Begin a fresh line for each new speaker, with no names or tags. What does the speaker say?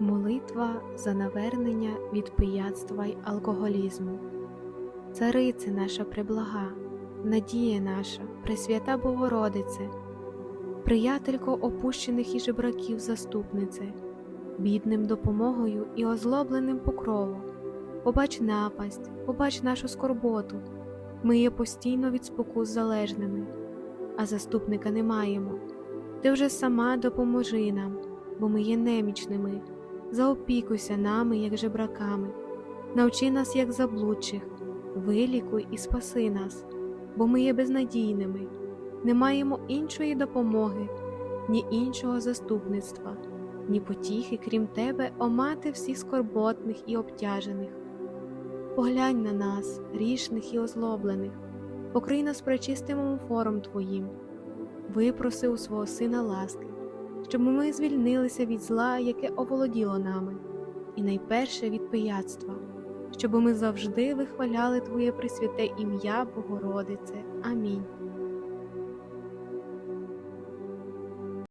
Молитва за навернення від пияцтва й алкоголізму. Царице наша преблага, надія наша, Пресвята Богородице, приятелько опущених і жебраків заступнице, бідним допомогою і озлобленим покровом, побач напасть, побач нашу скорботу, ми є постійно від спокус залежними, а заступника не маємо. Ти вже сама допоможи нам, бо ми є немічними. Заопікуйся нами, як жебраками, навчи нас, як заблудших, вилікуй і спаси нас, бо ми є безнадійними, не маємо іншої допомоги, ні іншого заступництва, ні потіхи, крім тебе, о мати всіх скорботних і обтяжених. Поглянь на нас, рішних і озлоблених, покрий нас пречистим омофором Твоїм, випроси у свого Сина ласки щоб ми звільнилися від зла, яке оволоділо нами, і найперше від пияцтва, щоб ми завжди вихваляли Твоє пресвяте ім'я Богородице. Амінь.